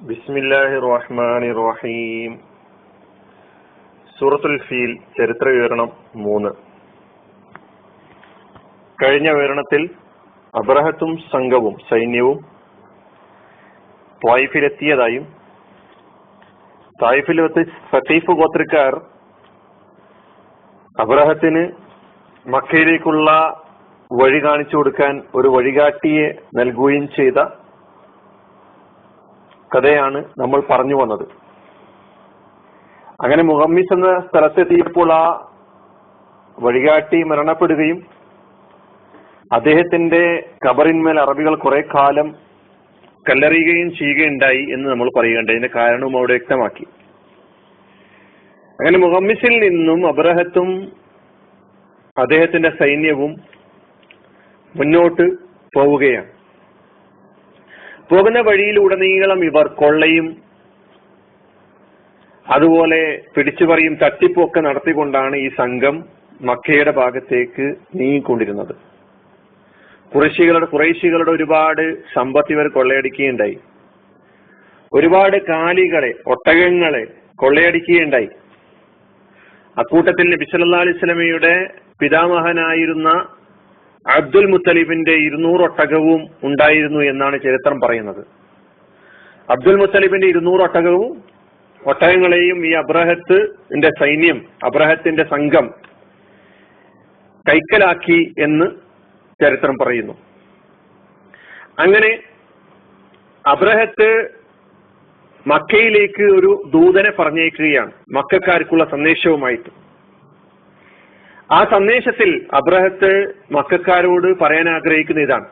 ബിസ്മില്ലാഹി റഹ്മാനി റഹീം സൂറത്തുൽ ഫീൽ ചരിത്ര വിവരണം മൂന്ന്. കഴിഞ്ഞ വിവരണത്തിൽ അബ്രഹത്തും സംഘവും സൈന്യവും ത്വായിഫിലെത്തിയതായും തായിഫിൽ വെച്ച് സഖീഫ് ഗോത്രക്കാർ അബ്രഹത്തിന് മക്കയിലേക്കുള്ള വഴി കാണിച്ചു കൊടുക്കാൻ ഒരു വഴികാട്ടിയെ നൽകുകയും ചെയ്ത കഥയാണ് നമ്മൾ പറഞ്ഞു വന്നത്. അങ്ങനെ മുഹമ്മിസ് എന്ന സ്ഥലത്തെത്തിയപ്പോൾ ആ വഴികാട്ടി മരണപ്പെടുകയും അദ്ദേഹത്തിന്റെ കബറിന്മേൽ അറബികൾ കുറെ കാലം കല്ലെറിയുകയും ചെയ്യുകയുണ്ടായി എന്ന് നമ്മൾ പറയുകയുണ്ട് അതിന്റെ കാരണവും അവിടെ വ്യക്തമാക്കി. അങ്ങനെ മുഹമ്മിസിൽ നിന്നും അബ്രഹത്തും അദ്ദേഹത്തിന്റെ സൈന്യവും മുന്നോട്ട് പോവുകയാണ്. പോകുന്ന വഴിയിലുടനീളം ഇവർ കൊള്ളയും അതുപോലെ പിടിച്ചുപറിയും തട്ടിപ്പൊക്കെ നടത്തിക്കൊണ്ടാണ് ഈ സംഘം മക്കയുടെ ഭാഗത്തേക്ക് നീങ്ങിക്കൊണ്ടിരുന്നത്. കുറേശികളുടെ കുറേശികളുടെ ഒരുപാട് സമ്പത്ത് ഇവർ കൊള്ളയടിക്കുകയുണ്ടായി. ഒരുപാട് കാലികളെ ഒട്ടകങ്ങളെ കൊള്ളയടിക്കുകയുണ്ടായി. അക്കൂട്ടത്തിൽ നബി സല്ലല്ലാഹു അലൈഹി വസല്ലമയുടെ പിതാമഹനായിരുന്ന അബ്ദുൽ മുത്തലിബിന്റെ ഇരുന്നൂറ് ഒട്ടകവും ഉണ്ടായിരുന്നു എന്നാണ് ചരിത്രം പറയുന്നത്. അബ്ദുൽ മുത്തലിബിന്റെ ഇരുന്നൂറ് ഒട്ടകവും ഒട്ടകങ്ങളെയും ഈ അബ്രഹത്തിന്റെ സൈന്യം അബ്രഹത്തിന്റെ സംഘം കൈക്കലാക്കി എന്ന് ചരിത്രം പറയുന്നു. അങ്ങനെ അബ്രഹത്ത് മക്കയിലേക്ക് ഒരു ദൂതനെ പറഞ്ഞേക്കുകയാണ് മക്കാർക്കുള്ള സന്ദേശവുമായിട്ട്. ആ സന്ദേശത്തിൽ അബ്രഹത്ത് മക്കാരോട് പറയാൻ ആഗ്രഹിക്കുന്ന ഇതാണ്.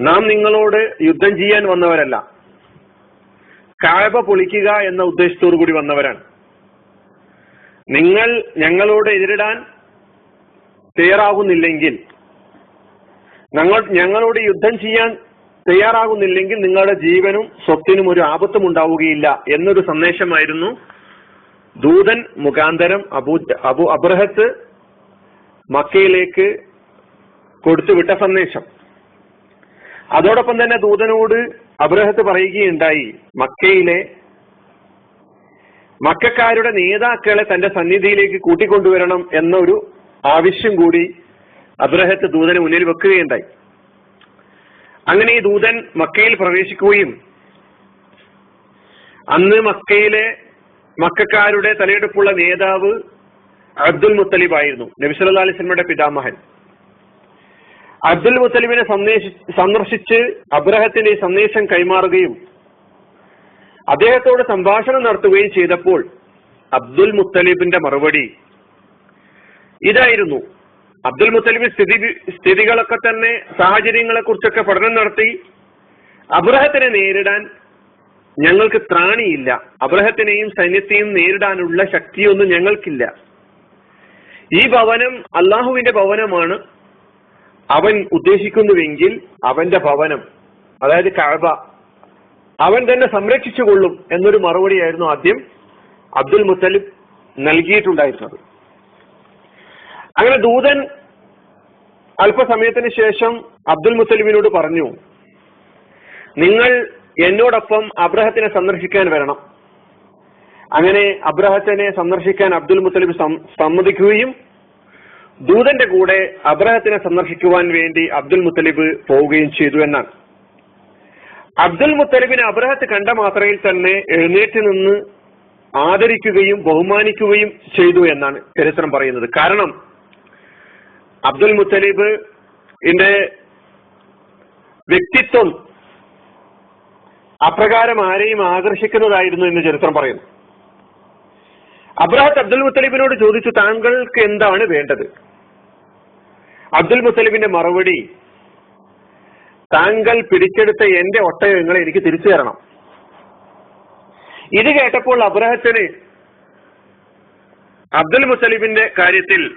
നാം നിങ്ങളോട് യുദ്ധം ചെയ്യാൻ വന്നവരല്ല. കാഴബ പൊളിക്കുക എന്ന ഉദ്ദേശത്തോടു കൂടി വന്നവരാണ്. നിങ്ങൾ ഞങ്ങളോട് എതിരിടാൻ തയ്യാറാകുന്നില്ലെങ്കിൽ ഞങ്ങൾ ഞങ്ങളോട് യുദ്ധം ചെയ്യാൻ തയ്യാറാകുന്നില്ലെങ്കിൽ നിങ്ങളുടെ ജീവനും സ്വത്തിനും ഒരു ആപത്തും ഉണ്ടാവുകയില്ല എന്നൊരു സന്ദേശമായിരുന്നു ദൂതൻ മുഖാന്തരം അബു അബു അബ്രഹത്ത് മക്കയിലേക്ക് കൊടുത്തുവിട്ട സന്ദേശം. അതോടൊപ്പം തന്നെ ദൂതനോട് അബ്രഹത്ത് പറയുകയുണ്ടായി മക്കയിലെ മക്കാരുടെ നേതാക്കളെ തന്റെ സന്നിധിയിലേക്ക് കൂട്ടിക്കൊണ്ടുവരണം എന്നൊരു ആവശ്യം കൂടി അബ്രഹത്ത് ദൂതന് മുന്നിൽ വെക്കുകയുണ്ടായി. അങ്ങനെ ഈ ദൂതൻ മക്കയിൽ പ്രവേശിക്കുകയും അന്ന് മക്കയിലെ മക്കാരുടെ തലയെടുപ്പുള്ള നേതാവ് അബ്ദുൽ മുത്തലിബ് ആയിരുന്നു. നബി സല്ലല്ലാഹു അലൈഹി വസല്ലമയുടെ പിതാമഹൻ. അബ്ദുൽ മുത്തലിബിനെ സന്ദേശി സന്ദർശിച്ച് അബ്രഹത്തിന്റെ സന്ദേശം കൈമാറുകയും അദ്ദേഹത്തോട് സംഭാഷണം നടത്തുകയും ചെയ്തപ്പോൾ അബ്ദുൽ മുത്തലിബിന്റെ മറുപടി ഇതായിരുന്നു. അബ്ദുൽ മുത്തലിബ് സ്ഥിതി സ്ഥിതികളൊക്കെ തന്നെ സാഹചര്യങ്ങളെ കുറിച്ചൊക്കെ പഠനം നടത്തി അബ്രഹത്തിനെ നേരിടാൻ ഞങ്ങൾക്ക് ത്രാണിയില്ല. അബ്രഹത്തിനെയും സൈന്യത്തെയും നേരിടാനുള്ള ശക്തിയൊന്നും ഞങ്ങൾക്കില്ല. ഈ ഭവനം അള്ളാഹുവിന്റെ ഭവനമാണ്. അവൻ ഉദ്ദേശിക്കുന്നുവെങ്കിൽ അവന്റെ ഭവനം അതായത് കഴബ അവൻ തന്നെ സംരക്ഷിച്ചു കൊള്ളും എന്നൊരു മറുപടിയായിരുന്നു ആദ്യം അബ്ദുൽ മുത്തലിബ് നൽകിയിട്ടുണ്ടായിരുന്നത്. അങ്ങനെ ദൂതൻ അല്പസമയത്തിന് ശേഷം അബ്ദുൽ മുത്തലിബിനോട് പറഞ്ഞു നിങ്ങൾ എന്നോടൊപ്പം അബ്രഹത്തിനെ സന്ദർശിക്കാൻ വരണം. അങ്ങനെ അബ്രഹത്തിനെ സന്ദർശിക്കാൻ അബ്ദുൽ മുത്തലിബ് സമ്മതിക്കുകയും ദൂതന്റെ കൂടെ അബ്രഹത്തിനെ സന്ദർശിക്കുവാൻ വേണ്ടി അബ്ദുൽ മുത്തലിബ് പോവുകയും ചെയ്തു എന്നാണ്. അബ്ദുൽ മുത്തലിബിനെ അബ്രഹത്ത് കണ്ട മാത്രയിൽ തന്നെ എഴുന്നേറ്റ് നിന്ന് ആദരിക്കുകയും ബഹുമാനിക്കുകയും ചെയ്തു എന്നാണ് ചരിത്രം പറയുന്നത്. കാരണം അബ്ദുൽ മുത്തലിബ് ഇന്റെ വ്യക്തിത്വം അപ്രകാരം ആരെയും ആകർഷിക്കുന്നതായിരുന്നു എന്ന് ചരിത്രം പറയുന്നു. അബ്രഹത്ത് അബ്ദുൽ മുത്തലിബിനോട് ചോദിച്ചു താങ്കൾക്ക് എന്താണ് വേണ്ടത്? അബ്ദുൽ മുത്തലിബിന്റെ മറുപടി താങ്കൾ പിടിച്ചെടുത്ത എന്റെ ഒട്ടകങ്ങളെ എനിക്ക് തിരിച്ചു തരണം. ഇത് കേട്ടപ്പോൾ അബ്രഹത്തിന് അബ്ദുൽ മുസലിബിന്റെ കാര്യത്തിൽ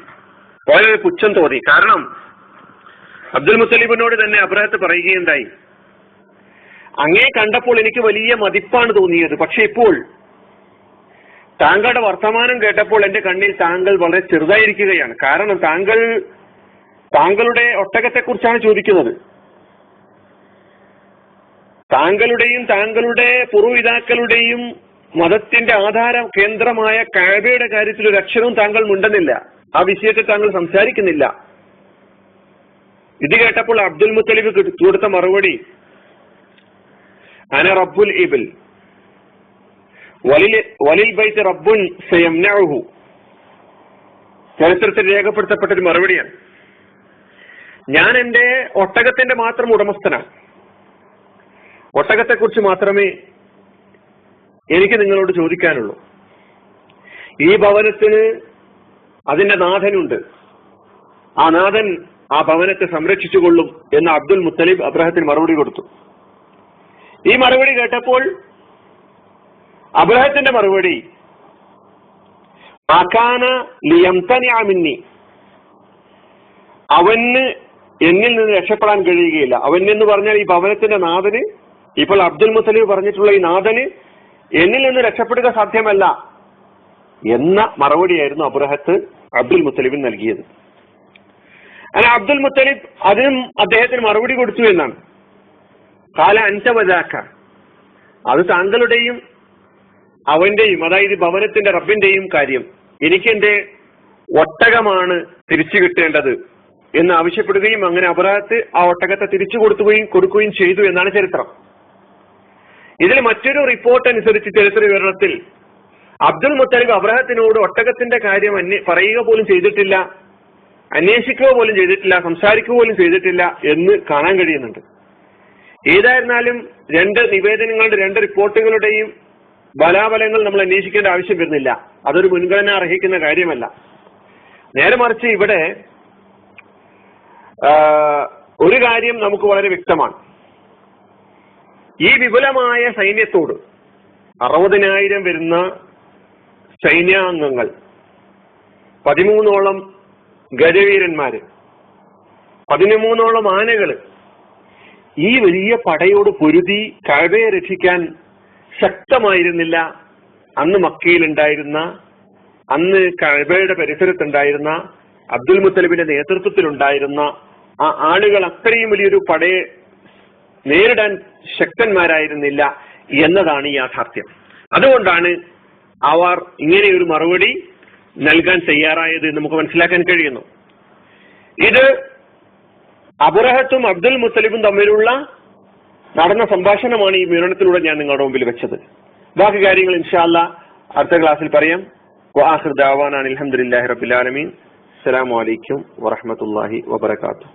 വളരെ പുച്ഛം തോന്നി. കാരണം അബ്ദുൽ മുസലിബിനോട് തന്നെ അബ്രഹത്ത് പറയുകയുണ്ടായി അങ്ങേ കണ്ടപ്പോൾ എനിക്ക് വലിയ മതിപ്പാണ് തോന്നിയത്. പക്ഷെ ഇപ്പോൾ താങ്കളുടെ വർത്തമാനം കേട്ടപ്പോൾ എന്റെ കണ്ണിൽ താങ്കൾ വളരെ ചെറുതായിരിക്കുകയാണ്. കാരണം താങ്കൾ താങ്കളുടെ ഒട്ടകത്തെക്കുറിച്ചാണ് ചോദിക്കുന്നത്. താങ്കളുടെയും താങ്കളുടെ പൂർവപിതാക്കളുടെയും മതത്തിന്റെ ആധാര കേന്ദ്രമായ കാബയുടെ കാര്യത്തിൽ ഒരു അക്ഷരവും താങ്കൾ മുണ്ടുന്നില്ല. ആ വിഷയത്തെ താങ്കൾ സംസാരിക്കുന്നില്ല. ഇത് കേട്ടപ്പോൾ അബ്ദുൽ മുത്തലിബ് കൊടുത്ത മറുപടി അന റബ്ബുൽ ഇബിൽ വലിൽ ബൈത്ത് റബ്ബുൻ സയംനഉഹു ചരിത്രത്തിൽ രേഖപ്പെടുത്തപ്പെട്ട ഒരു മറുപടിയാണ്. ഞാൻ എന്റെ ഒട്ടകത്തിന്റെ മാത്രം ഉടമസ്ഥനാണ്. ഒട്ടകത്തെക്കുറിച്ച് മാത്രമേ എനിക്ക് നിങ്ങളോട് ചോദിക്കാനുള്ളൂ. ഈ ഭവനത്തിന് അതിന്റെ നാഥനുണ്ട്. ആ നാഥൻ ആ ഭവനത്തെ സംരക്ഷിച്ചുകൊള്ളും എന്ന് അബ്ദുൽ മുത്തലിബ് അബ്രഹത്തിന് മറുപടി കൊടുത്തു. ഈ മറുപടി കേട്ടപ്പോൾ അബ്രഹത്തിന്റെ മറുപടി അകാന ലിയംതനിയാമിന്നി അവന് എന്നിൽ നിന്ന് രക്ഷപ്പെടാൻ കഴിയുകയില്ല. അവൻ എന്ന് പറഞ്ഞാൽ ഈ ഭവനത്തിന്റെ നാഥന് ഇപ്പോൾ അബ്ദുൽ മുസലിം പറഞ്ഞിട്ടുള്ള ഈ നാഥന് എന്നിൽ നിന്ന് രക്ഷപ്പെടുക സാധ്യമല്ല എന്ന മറുപടിയായിരുന്നു അബ്രഹത്ത് അബ്ദുൽ മുത്തലിബിന് നൽകിയത്. അങ്ങനെ അബ്ദുൽ മുത്തലിബ് അതിനും അദ്ദേഹത്തിന് മറുപടി കൊടുത്തു എന്നാണ്. കാല അഞ്ചവതാക്ക അത് താങ്കളുടെയും അവന്റെയും അതായത് ഭവനത്തിന്റെ റബ്ബിന്റെയും കാര്യം. എനിക്ക് എന്റെ ഒട്ടകമാണ് തിരിച്ചു കിട്ടേണ്ടത് എന്ന് ആവശ്യപ്പെടുകയും അങ്ങനെ അപരാധത്ത് ആ ഒട്ടകത്തെ തിരിച്ചു കൊടുക്കുകയും കൊടുക്കുകയും ചെയ്തു എന്നാണ് ചരിത്രം. ഇതിൽ മറ്റൊരു റിപ്പോർട്ട് അനുസരിച്ച് ചരിത്ര വിവരണത്തിൽ അബ്ദുൽ മുത്തലിബ് അബ്രഹത്തിനോട് ഒട്ടകത്തിന്റെ കാര്യം അന്വേ പറയുക പോലും ചെയ്തിട്ടില്ല അന്വേഷിക്കുക പോലും ചെയ്തിട്ടില്ല സംസാരിക്കുക പോലും ചെയ്തിട്ടില്ല എന്ന് കാണാൻ കഴിയുന്നുണ്ട്. ഏതായിരുന്നാലും രണ്ട് നിവേദനങ്ങളുടെ രണ്ട് റിപ്പോർട്ടുകളുടെയും ബലാബലങ്ങൾ നമ്മൾ അന്വേഷിക്കേണ്ട ആവശ്യം വരുന്നില്ല. അതൊരു മുൻഗണന അർഹിക്കുന്ന കാര്യമല്ല. നേരെ മറിച്ച് ഇവിടെ ഒരു കാര്യം നമുക്ക് വളരെ വ്യക്തമാണ്. ഈ വിപുലമായ സൈന്യത്തോട് അറുപതിനായിരം വരുന്ന സൈന്യാംഗങ്ങൾ പതിമൂന്നോളം ഗജവീരന്മാര് പതിമൂന്നോളം ആനകൾ ഈ വലിയ പടയോട് പൊരുതി കഴവയെ രക്ഷിക്കാൻ ശക്തമായിരുന്നില്ല. അന്ന് മക്കയിലുണ്ടായിരുന്ന അന്ന് കഴബയുടെ പരിസരത്തുണ്ടായിരുന്ന അബ്ദുൽ മുത്തലിബിന്റെ നേതൃത്വത്തിലുണ്ടായിരുന്ന ആ ആളുകൾ അത്രയും വലിയൊരു പടയെ നേരിടാൻ ശക്തന്മാരായിരുന്നില്ല എന്നതാണ് യാഥാർത്ഥ്യം. അതുകൊണ്ടാണ് അവർ ഇങ്ങനെ ഒരു മറുപടി നൽകാൻ തയ്യാറായത് നമുക്ക് മനസ്സിലാക്കാൻ കഴിയുന്നു. ഇത് അബുറഹത്തും അബ്ദുൽ മുത്തലിബും തമ്മിലുള്ള നടന്ന സംഭാഷണമാണ് ഈ വിവരണത്തിലൂടെ ഞാൻ നിങ്ങളുടെ മുമ്പിൽ വെച്ചത്. ബാക്കി കാര്യങ്ങൾ ഇൻഷാല്ല അടുത്ത ക്ലാസ്സിൽ പറയാം. വാഹിർ ദാവാനാണ് അലഹമുല്ലാഹി റബുലാലമീൻ അസ്സലാമു അലൈക്കും വറഹമത്തല്ലാഹി വബർക്കാത്തു